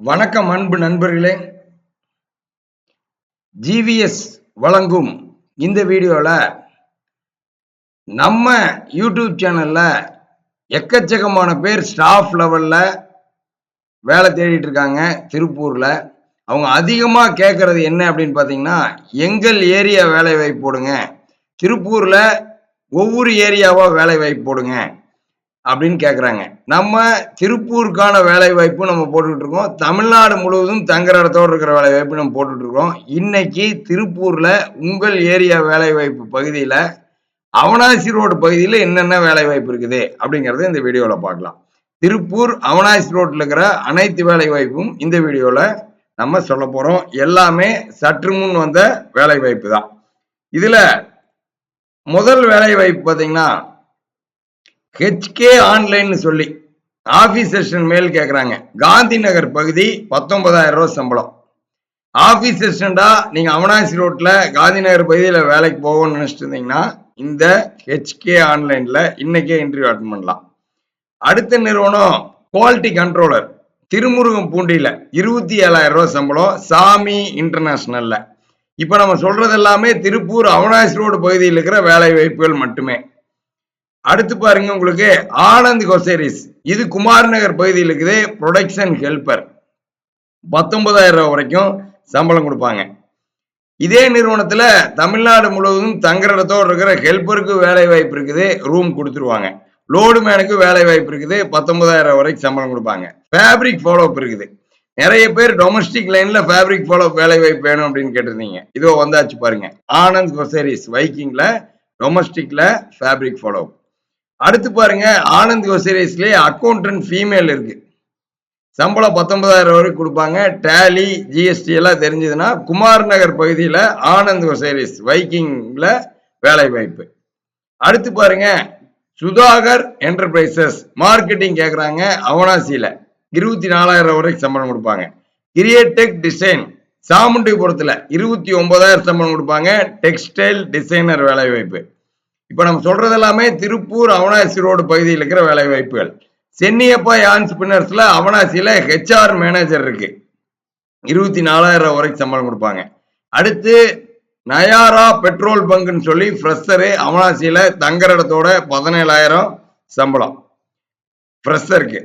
வணக்கம் அன்பு நண்பர்களே. ஜிவிஎஸ் வழங்கும் இந்த வீடியோல நம்ம யூடியூப் சேனல்ல எக்கச்சக்கமான பேர் ஸ்டாஃப் லெவல்ல வேலை தேடிட்டு இருக்காங்க திருப்பூர்ல. அவங்க அதிகமாக கேட்கறது என்ன அப்படின்னு பார்த்தீங்கன்னா எங்கள் ஏரியா வேலை வாய்ப்பு போடுங்க. திருப்பூர்ல ஒவ்வொரு ஏரியாவா வேலை வாய்ப்பு போடுங்க. அப்படின்னு கேட்குறாங்க நம்ம திருப்பூருக்கான வேலை வாய்ப்பு நம்ம போட்டுக்கிட்டு இருக்கோம். தமிழ்நாடு முழுவதும் தங்குற இடத்தோடு இருக்கிற வேலை வாய்ப்பு நம்ம போட்டுட்டு இருக்கோம். இன்னைக்கு திருப்பூர்ல உங்கள் ஏரியா வேலை வாய்ப்பு பகுதியில் அவனாசி ரோடு பகுதியில் என்னென்ன வேலை வாய்ப்பு இருக்குது அப்படிங்கறத இந்த வீடியோவில் பார்க்கலாம். திருப்பூர் அவனாசி ரோட்டில் இருக்கிற அனைத்து வேலை வாய்ப்பும் இந்த வீடியோவில் நம்ம சொல்ல போறோம். எல்லாமே சற்று முன் வந்த வேலை வாய்ப்பு தான். இதுல முதல் வேலை வாய்ப்பு பார்த்தீங்கன்னா ஹெச்கே ஆன்லைன் சொல்லி ஆபீஸ் செஷன் மேல் கேட்குறாங்க காந்தி நகர் பகுதி பத்தொன்பதாயிரம் ரூபா சம்பளம். ஆபீஸ் செஷன்டா நீங்க அவனாசி ரோட்ல காந்தி நகர் பகுதியில் வேலைக்கு போகணும்னு நினைச்சிட்டு இருந்தீங்கன்னா இந்த ஹெச்கே ஆன்லைன்ல இன்னைக்கே இன்டர்வியூ அட்டன் பண்ணலாம். அடுத்த நிறுவனம் குவாலிட்டி கண்ட்ரோலர் திருமுருகம் பூண்டியில இருபத்தி ஏழாயிரம் ரூபா சம்பளம் சாமி இன்டர்நேஷனல்ல இப்ப நம்ம சொல்றது எல்லாமே திருப்பூர் அவனாசி ரோடு பகுதியில் இருக்கிற வேலை வாய்ப்புகள் மட்டுமே. அடுத்து பாருங்க உங்களுக்கு ஆனந்த் கொசேரிஸ். இது குமார் நகர் பகுதியில் இருக்குது. ப்ரொடக்ஷன் ஹெல்பர் பத்தொன்பதாயிரம் ரூபாய் வரைக்கும் சம்பளம் கொடுப்பாங்க. இதே நிறுவனத்துல தமிழ்நாடு முழுவதும் தங்குற இருக்கிற ஹெல்ப்பருக்கு வேலை வாய்ப்பு இருக்குது. ரூம் கொடுத்துருவாங்க. லோடு மேனுக்கு வேலை வாய்ப்பு இருக்குது. பத்தொன்பதாயிரம் வரைக்கும் சம்பளம் கொடுப்பாங்க. ஃபேப்ரிக் ஃபாலோஅப் இருக்குது. நிறைய பேர் டொமஸ்டிக் லைன்ல ஃபேப்ரிக் ஃபாலோ வேலை வாய்ப்பு வேணும் அப்படின்னு கேட்டிருந்தீங்க. இதோ வந்தாச்சு பாருங்க. ஆனந்த் கொசேரிஸ் வைக்கிங்ல டொமஸ்டிக்ல ஃபேப்ரிக் ஃபாலோஅப் அடுத்து பாருங்க ஆனந்த் கொசேரிஸ்லயே அக்கௌண்டன்ட் ஃபீமேல் இருக்கு. சம்பளம் பத்தொன்பதாயிரம் வரைக்கும் கொடுப்பாங்க. டேலி ஜிஎஸ்டி எல்லாம் தெரிஞ்சதுன்னா குமார் நகர் பகுதியில் ஆனந்த் கொசேரிஸ் வைக்கிங்ல வேலை வாய்ப்பு. அடுத்து பாருங்க சுதாகர் என்டர்பிரைசஸ் மார்க்கெட்டிங் கேட்குறாங்க அவனாசியில. இருபத்தி நாலாயிரம் வரைக்கும் சம்பளம் கொடுப்பாங்க. கிரியேடெக் டிசைன் சாமுண்டிபுரத்தில் இருபத்தி ஒன்பதாயிரம் சம்பளம் கொடுப்பாங்க. டெக்ஸ்டைல் டிசைனர் வேலை வாய்ப்பு. இப்போ நம்ம சொல்றது எல்லாமே திருப்பூர் அவனாசி ரோடு பகுதியில் இருக்கிற வேலை வாய்ப்புகள் சென்னியப்பா ஆன்ஸ்பின்னர்ஸ்ல அவனாசியில ஹெச்ஆர் மேனேஜர் இருக்கு. இருபத்தி நாலாயிரம் வரைக்கும் சம்பளம் கொடுப்பாங்க. அடுத்து நயாரா பெட்ரோல் பங்குன்னு சொல்லி ஃப்ரெஷரு அவனாசியில தங்குற இடத்தோட பதினேழாயிரம் சம்பளம். ஃப்ரெஷருக்கு.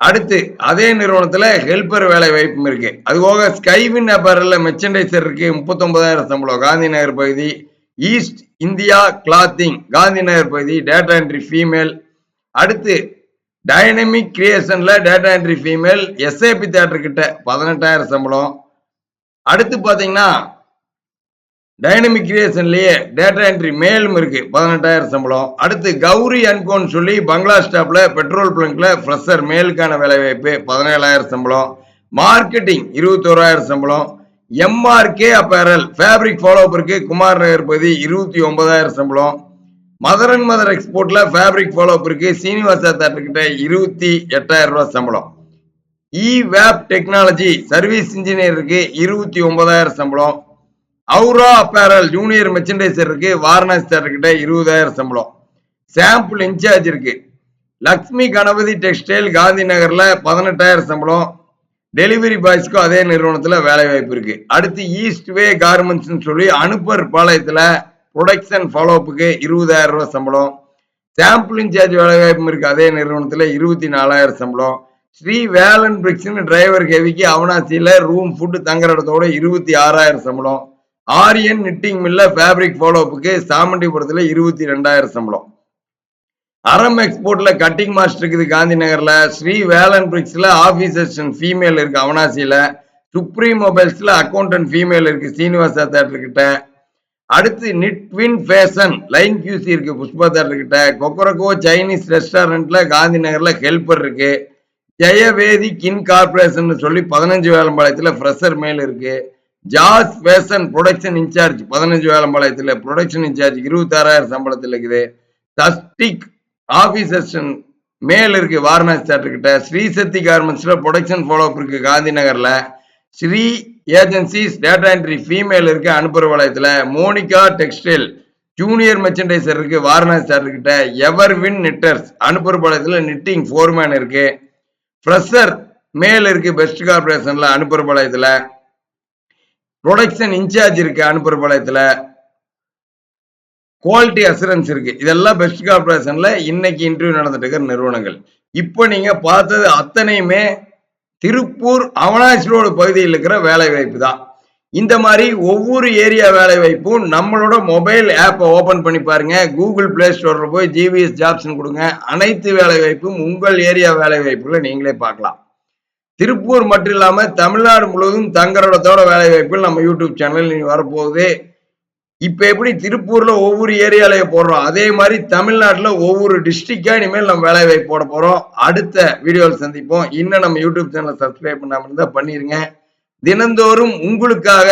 அடுத்து அதே நிறுவனத்துல ஹெல்பர் வேலை வாய்ப்பும் இருக்கு அதுபோக ஸ்கைவின் அப்பரில் மெர்ச்சன்டைசர் இருக்கு. முப்பத்தொன்பதாயிரம் சம்பளம். காந்தி நகர் பகுதி east India clothing Gandhi Nagar பகுதி டேட்டா என்ட்ரி ஃபீமேல் அடுத்து dynamic கிரியேஷன்ல data entry female SAP theatre கிட்ட பதினெட்டாயிரம் சம்பளம். அடுத்து பாத்தீங்கன்னா டைனமிக் கிரியேஷன்லயே டேட்டா என்ட்ரி மேலும் இருக்கு பதினெட்டாயிரம் சம்பளம். அடுத்து கௌரி அன்கோன்னு சொல்லி பங்களா ஸ்டாப்ல பெட்ரோல் பிளங்க்ல ஃப்ரெஷர் மேலுக்கான வேலை வாய்ப்பு பதினேழாயிரம் சம்பளம். மார்க்கெட்டிங் இருபத்தோராயிரம் சம்பளம். எம்ஆர்கே அப்பேரல் ஃபேப்ரிக் ஃபாலோவருக்கு குமார் நகர் பகுதி இருபத்தி ஒன்பதாயிரம் சம்பளம். மதர் அண்ட் மதர் எக்ஸ்போர்ட்ல ஃபேப்ரிக் ஃபாலோவருக்கு சீனிவாசா தேட்டர்கிட்ட இருபத்தி எட்டாயிரம் ரூபாய் சம்பளம். இ வேப் டெக்னாலஜி சர்வீஸ் இன்ஜினியருக்கு இருபத்தி ஒன்பதாயிரம் சம்பளம். அவுரா அப்பேரல் ஜூனியர் மெர்ச்சன்டைசருக்கு வாரணாசி தேட்டர்கிட்ட இருபதாயிரம் சம்பளம். சாம்பிள் இன்சார்ஜ் இருக்கு. லக்ஷ்மி கணபதி டெக்ஸ்டைல் காந்தி நகர்ல பதினெட்டாயிரம் சம்பளம். டெலிவரி பாய்ஸ்க்கும் அதே நிறுவனத்துல வேலை வாய்ப்பு இருக்கு. அடுத்து ஈஸ்ட் வே கார்மெண்ட்ஸ் சொல்லி அனுப்பர் பாளையத்துல ப்ரொடக்ஷன் ஃபாலோஅப்புக்கு இருபதாயிரம் ரூபாய் சம்பளம். சாம்பிள் இன்சார்ஜ் வேலை வாய்ப்பும் இருக்கு. அதே நிறுவனத்துல இருபத்தி நாலாயிரம் சம்பளம். ஸ்ரீ வேலன் பிரிக்ஸ்னு டிரைவர் ஹெவிக்கு அவனாசியில ரூம் ஃபுட்டு தங்குற இடத்தோட இருபத்தி ஆறாயிரம் சம்பளம். ஆரியன் நிட்டிங் மில்ல ஃபேப்ரிக் ஃபாலோஅப்புக்கு சாமண்டிபுரத்துல இருபத்தி ரெண்டாயிரம் சம்பளம். அறம் எக்ஸ்போர்ட்ல கட்டிங் மாஸ்டர் இருக்குது காந்தி நகர்ல ஸ்ரீ வேலன் பிரிக்ஸ்ல ஆபீசர்ஸ் ஃபீமேல் இருக்கு அவனாசியில. சுப்ரீம் மொபைல்ஸ்ல அக்கௌண்டன்ட் ஃபீமேல் இருக்கு சீனிவாசா தேட்டர் கிட்ட. அடுத்து நிட்வின் ஃபேஷன் லைன் கியூசி இருக்கு புஷ்பா தேட்டர் கிட்ட. கொக்கரகோ சைனீஸ் ரெஸ்டாரண்ட்ல காந்தி நகர்ல ஹெல்பர் இருக்கு. ஜெயவேதி கின் கார்பரேஷன் சொல்லி பதினஞ்சு வேலம்பாளையத்துல ஃப்ரெஷர் மேல் இருக்கு. ஜாஸ் ஃபேஷன் ப்ரொடக்ஷன் இன்சார்ஜ் பதினஞ்சு வேலம்பாளையத்துல ப்ரொடக்ஷன் இன்சார்ஜ் இருபத்தாறாயிரம் சம்பளத்தில் இருக்குது. தஸ்டிக் ஆபீசர்ஸ் மேல் இருக்கு வாரணாசி தேட்டர் கிட்ட ஸ்ரீ சக்தி கார்மெண்ட்ஸ்ல ப்ரொடக்ஷன் ஃபாலோ இருக்கு காந்தி நகர்ல Sri agencies data entry female இருக்கு அனுப்புற வளையத்துல மோனிகா டெக்ஸ்டைல் ஜூனியர் மெர்ச்சன்டைசர் இருக்கு வாரணாசி தேட்டர் கிட்ட எவர் வின் நிட்டர்ஸ் அனுப்புற பாளையத்துல நிட்டிங் ஃபோர்மேன் இருக்கு. ஃப்ரெஷர் மேல் இருக்கு பெஸ்ட் கார்பரேஷன்ல அனுப்புற பாளையத்துல ப்ரொடக்ஷன் இன்சார்ஜ் இருக்கு அனுப்புற பாளையத்துல குவாலிட்டி அசூரன்ஸ் இருக்கு. இதெல்லாம் பெஸ்ட் கார்பரேஷன்ல இன்னைக்கு இன்டர்வியூ நடந்துட்டு இருக்கிற நிறுவனங்கள். இப்போ நீங்க பார்த்தது அத்தனையுமே திருப்பூர் அவனாசி ரோடு பகுதியில் இருக்கிற வேலை வாய்ப்பு தான். இந்த மாதிரி ஒவ்வொரு ஏரியா வேலை வாய்ப்பும் நம்மளோட மொபைல் ஆப்பை ஓபன் பண்ணி பாருங்க. கூகுள் பிளே ஸ்டோர்ல போய் ஜிவிஎஸ் ஜாப்ஸ்னு கொடுங்க. அனைத்து வேலை வாய்ப்பும் உங்கள் ஏரியா வேலை வாய்ப்புகளை நீங்களே பார்க்கலாம். திருப்பூர் மட்டும் இல்லாமல் தமிழ்நாடு முழுவதும் தங்கரோடத்தோட வேலை வாய்ப்புகள் நம்ம யூடியூப் சேனல் வரப்போகுது. இப்ப எப்படி திருப்பூர்ல ஒவ்வொரு ஏரியாலையும் போடுறோம்? அதே மாதிரி தமிழ்நாட்டுல ஒவ்வொரு டிஸ்ட்ரிக்டா இனிமேல் நம்ம வேலை வாய்ப்பு போட போறோம். அடுத்த வீடியோவில் சந்திப்போம். இன்னும் நம்ம யூடியூப் சேனலை சப்ஸ்கிரைப் பண்ணாம இருந்தா பண்ணிருங்க. தினந்தோறும் உங்களுக்காக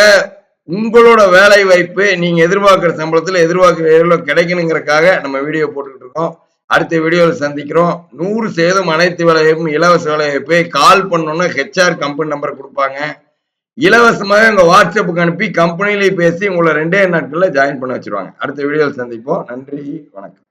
உங்களோட வேலை வாய்ப்பு நீங்க எதிர்பார்க்கிற சம்பளத்துல எதிர்பார்க்கிற எவ்வளவு கிடைக்கணுங்கிறக்காக நம்ம வீடியோ போட்டுக்கிட்டு இருக்கோம். அடுத்த வீடியோவில் சந்திக்கிறோம். நூறு சேதம் அனைத்து வேலை வாய்ப்பும் இலவச வேலைவாய்ப்பு கால் பண்ணோன்னா ஹெச்ஆர் கம்பெனி நம்பர் கொடுப்பாங்க. இலவசமாக உங்க வாட்ஸ்அப்புக்கு அனுப்பி கம்பெனிலேயே பேசி உங்களை ரெண்டே நாட்களில் ஜாயின் பண்ண வச்சிருவாங்க. அடுத்த வீடியோவில் சந்திப்போம். நன்றி வணக்கம்.